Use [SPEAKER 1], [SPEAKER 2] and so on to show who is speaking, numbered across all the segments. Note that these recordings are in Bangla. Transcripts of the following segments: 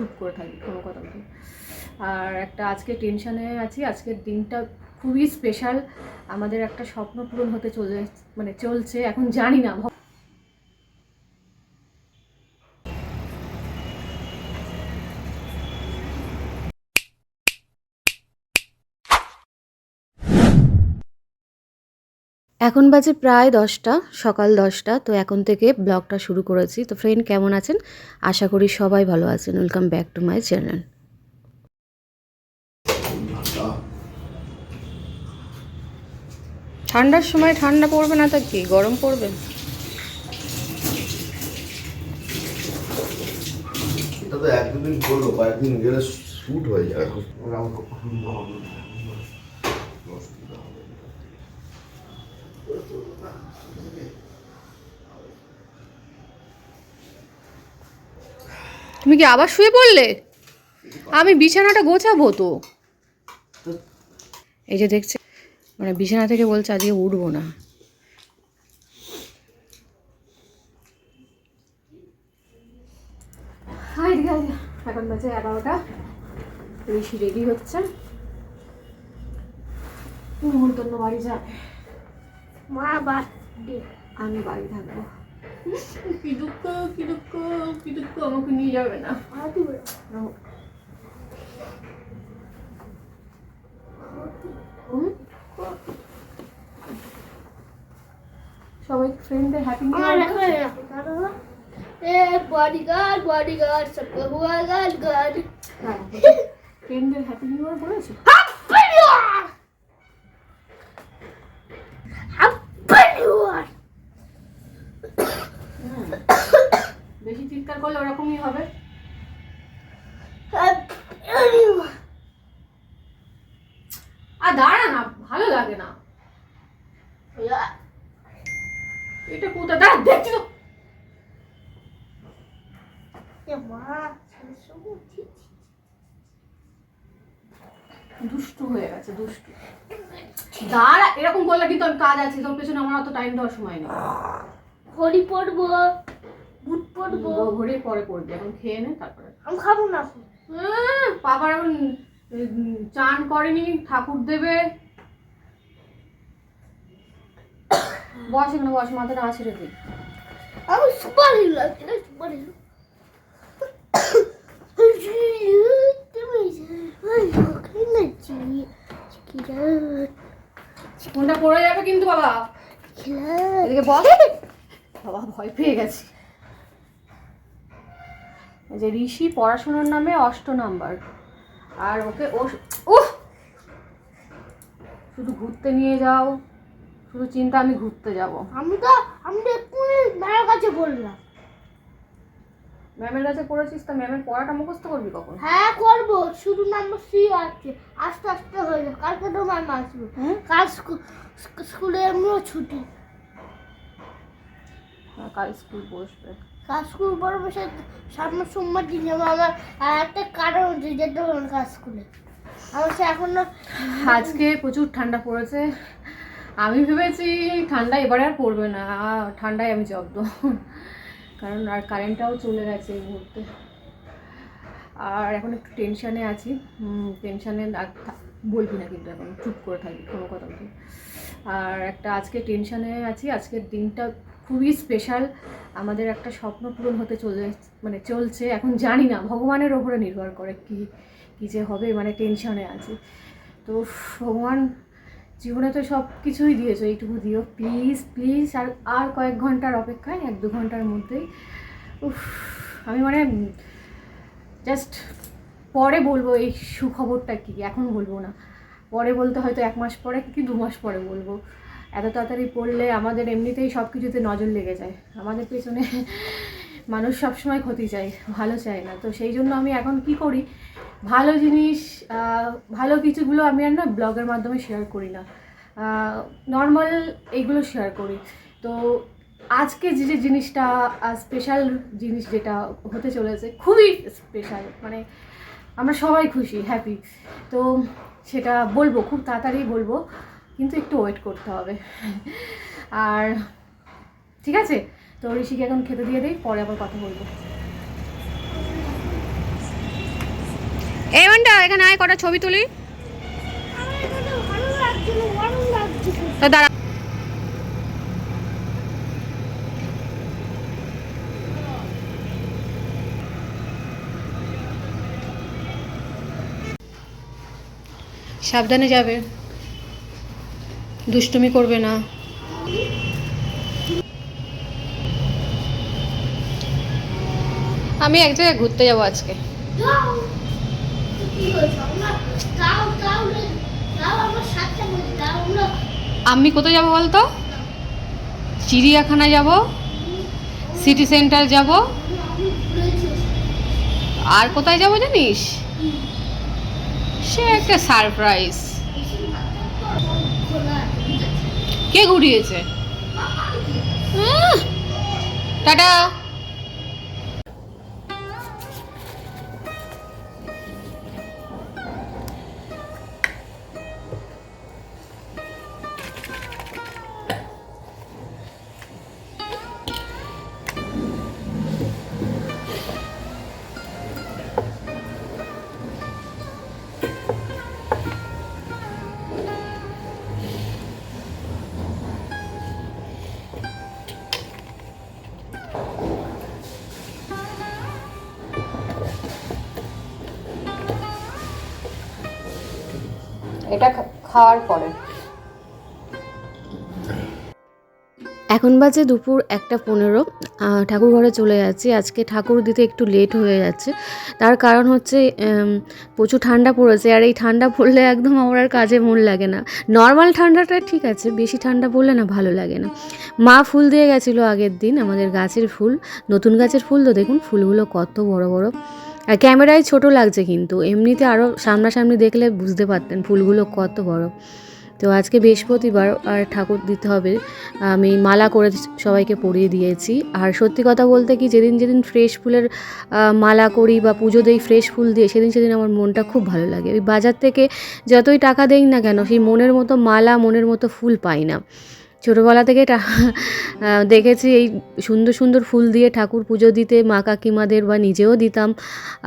[SPEAKER 1] চুপ করে থাকি, কোনো কথা বলি আর একটা আজকে টেনশনে আছি, আজকের দিনটা খুবই স্পেশাল আমাদের একটা স্বপ্ন পূরণ হতে চলে মানে চলছে, এখন জানি না এখন বাজে প্রায় দশটা সকাল দশটা তো এখন থেকে ব্লগটা শুরু করেছি। তো ফ্রেন্ড কেমন আছেন? আশা করি সবাই ভালো আছেন। Welcome back to my channel ঠান্ডার সময় ঠান্ডা পড়বে না তা কি? গরম পড়বে?
[SPEAKER 2] এটা তো একদিন করল কয়েকদিন গেলে শুট হয়ে যায় খুব অসুবিধা হবে না।
[SPEAKER 1] তুমি কি আবার শুয়ে পড়লে? আমি বিছানাটা গোছাবো তো। এই যে দেখছে মানে বিছানা থেকে বলছে আজকে উঠবো না। এখন বাজে এগারোটা। ঋষি রেডি হচ্ছে। বাড়ি যাবে।
[SPEAKER 3] মা
[SPEAKER 1] আমি বাড়ি থাকব। আমাকে নিয়ে যাবে না। সবাই ফ্রেন্ডদের হ্যাপি
[SPEAKER 3] বডিগার্ড বডিগার্ড সবকে হুয়া। গার্ড গার্ড
[SPEAKER 1] ফ্রেন্ডদের হ্যাপি নিউ ইয়ার বলেছ করলে ওরকমই হবে। আর দাঁড়া না ভালো লাগে না। এটা কোথা দাঁড়া দেখছি তো। দুষ্টু হয়ে গেছে দুষ্টু। দাঁড়া এরকম করলে কিন্তু আমি কাজ আছে তোর পেছনে আমার অত টাইম দেওয়ার সময় নেই।
[SPEAKER 3] ঘড়ি পরবো বুট পরবো
[SPEAKER 1] পরে করবি এখন খেয়ে নে তারপরে।
[SPEAKER 3] আমি খাব না।
[SPEAKER 1] বাবার এখন চান করেনি ঠাকুর দেবে। বস এখানে বস মাথাটা আছড়ে দিই
[SPEAKER 3] আমি সুপার হিরো আছি না সুপার হিরো
[SPEAKER 1] ফোনটা পড়ে যাবে কিন্তু বাবা। এদিকে বস। বাবা ভয় পেয়ে গেছি। যে ঋষি পড়াশোনার নামে অষ্ট নাম্বার। আর ওকে ও উহ শুধু ঘুরতে নিয়ে যাও। শুধু চিন্তা আমি ঘুরতে যাব।
[SPEAKER 3] আমি তো আমি তো এক্ষুনি মায়ের কাছে বললাম।
[SPEAKER 1] ম্যামের কাছে পড়েছিস? তা ম্যামের পড়াটা মুখস্থ করবি কখন?
[SPEAKER 3] হ্যাঁ করব। শুধু নাম্বার সি আছে। আস্তে আস্তে হয়ে যাবে কালকে তো ম্যাম আসবে? কাল স্কু- স্কু- স্কুলে এমনিও ছুটি।
[SPEAKER 1] কাল স্কুল বসবে?
[SPEAKER 3] কাল স্কুল পড়বে সে সামনের সোমবার দিন যাব আমার আর একটা কারণ আছে যেতে না কাল স্কুলে। আমার সে এখনও
[SPEAKER 1] আজকে প্রচুর ঠান্ডা পড়েছে। আমি ভেবেছি ঠান্ডা এবারে আর পড়বে না ঠান্ডায় আমি জব্দ। কারণ আর কারেন্টটাও চলে গেছে এই মুহূর্তে। আর এখন একটু টেনশানে আছি। টেনশানে বলবি না কিন্তু এখন চুপ করে থাকি কোনো কথা বলি আর একটা আজকে টেনশানে আছি আজকের দিনটা খুবই স্পেশাল আমাদের একটা স্বপ্ন পূরণ হতে চলে মানে চলছে, এখন জানি না, ভগবানের ওপরে নির্ভর করে কি, কী যে হবে মানে টেনশনে আছে। তো ভগবান জীবনে তো সব কিছুই দিয়েছ, এইটুকু দিও প্লিজ প্লিজ আর আর কয়েক ঘণ্টার অপেক্ষায়, এক দু ঘণ্টার মধ্যেই, উফ, আমি মানে জাস্ট পরে বলব এই সুখবরটা কি, এখন বলব না। পরে বলতে হয়তো এক মাস পরে কি, দু মাস পরে বলব। এত তাড়াতাড়ি পড়লে আমাদের এমনিতেই সব কিছুতে নজর লেগে যায়। আমাদের পেছনে মানুষ সবসময় ক্ষতি চায়, ভালো চায় না। তো সেই জন্য আমি এখন কি করি, ভালো জিনিস ভালো কিছুগুলো আমি আর না ব্লগের মাধ্যমে শেয়ার করি না। নর্মাল এইগুলো শেয়ার করি। তো আজকে যে যে জিনিসটা স্পেশাল জিনিস যেটা হতে চলেছে, খুবই স্পেশাল মানে আমরা সবাই খুশি হ্যাপি তো সেটা বলব, খুব তাড়াতাড়ি বলব। কিন্তু একটু ওয়েট করতে হবে। আর ঠিক আছে? তো ঋষিকে এখন খেতে দিয়ে দিই, পরে আবার কথা বলব। এই মানটা এখানে আয় কটা ছবি তুলি। দাঁড়া। সাবধানে যাবে। দুষ্টুমি করবে না। আমি এক জায়গায় ঘুরতে যাব আজকে। আমি কোথায় যাব বলতো? চিড়িয়াখানা যাব। সিটি সেন্টার যাব। আর কোথায় যাব জানিস? সে একটা সারপ্রাইজ। কে ঘুরিয়েছে? টাটা। খাওয়ার পরে। এখন বাজে দুপুর একটা পনেরো। ঠাকুর ঘরে চলে যাচ্ছি। আজকে ঠাকুর দিতে একটু লেট হয়ে যাচ্ছে। তার কারণ হচ্ছে প্রচুর ঠান্ডা পড়েছে। আর এই ঠান্ডা পড়লে একদম আমার আর কাজে মন লাগে না। নর্মাল ঠান্ডাটা ঠিক আছে, বেশি ঠান্ডা পড়লে না ভালো লাগে না। মা ফুল দিয়ে গেছিল আগের দিন, আমাদের গাছের ফুল। নতুন গাছের ফুল তো দেখুন, ফুলগুলো কত বড় বড়। আর ক্যামেরায় ছোট লাগছে কিন্তু। এমনিতে আরও সামনাসামনি দেখলে বুঝতে পারতেন ফুলগুলো কত বড়। তো আজকে বৃহস্পতিবার আর ঠাকুর দিতে হবে। আমি মালা করে সবাইকে পরিয়ে দিয়েছি। আর সত্যি কথা বলতে কি, যেদিন যেদিন ফ্রেশ ফুলের মালা করি বা পুজো দেই ফ্রেশ ফুল দিয়ে, সেদিন সেদিন আমার মনটা খুব ভালো লাগে। ওই বাজার থেকে যতই টাকা দেই না কেন, সেই মনের মতো মালা, মনের মতো ফুল পাই না। ছোটোবেলা থেকে দেখেছি এই সুন্দর সুন্দর ফুল দিয়ে ঠাকুর পুজো দিতে, মা কাকিমাদের বা নিজেও দিতাম।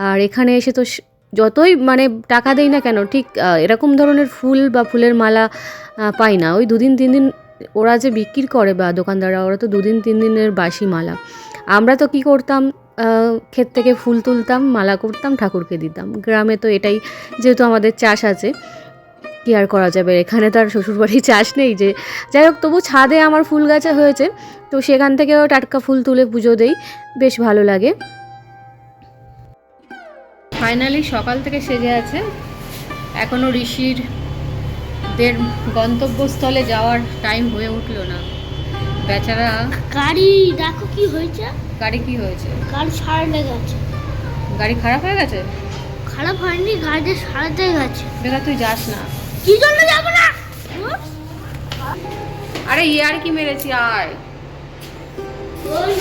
[SPEAKER 1] আর এখানে এসে তো যতই মানে টাকা দেই না কেন, ঠিক এরকম ধরনের ফুল বা ফুলের মালা পাই না। ওই দুদিন, তিন দিন ওরা যে বিক্রি করে বা দোকানদাররা, ওরা তো দুদিন, তিন দিনের বাসি মালা। আমরা তো কি করতাম ক্ষেত থেকে ফুল তুলতাম, মালা করতাম, ঠাকুরকে দিতাম। গ্রামে তো এটাই, যেহেতু আমাদের চাষ আছে কি আর করা যাবে? এখানে তো আর শ্বশুরবাড়ি চাষ নেই যে। যাই হোক তবু ছাদে আমার ফুল গাছে হয়েছে। তো সেখান থেকেও টাটকা ফুল তুলে পুজো দেই। বেশ ভালো লাগে। ফাইনালি সকাল থেকে সেজে আছে। এখনও ঋষির দের গন্তব্যস্থলে যাওয়ার টাইম হয়ে উঠল না। বেচারা
[SPEAKER 3] গাড়ি দেখো কি হয়েছে।
[SPEAKER 1] গাড়ি কি হয়েছে?
[SPEAKER 3] গাড়ি সারাতে গেছে।
[SPEAKER 1] গাড়ি খারাপ হয়ে গেছে?
[SPEAKER 3] খারাপ হয়নি গাড়িটা সারাতে গেছে।
[SPEAKER 1] বেকার তুই যাস না।
[SPEAKER 3] কি জন্য যাব না?
[SPEAKER 1] আরে ই আর কি মেরেছি আয়।
[SPEAKER 3] ওই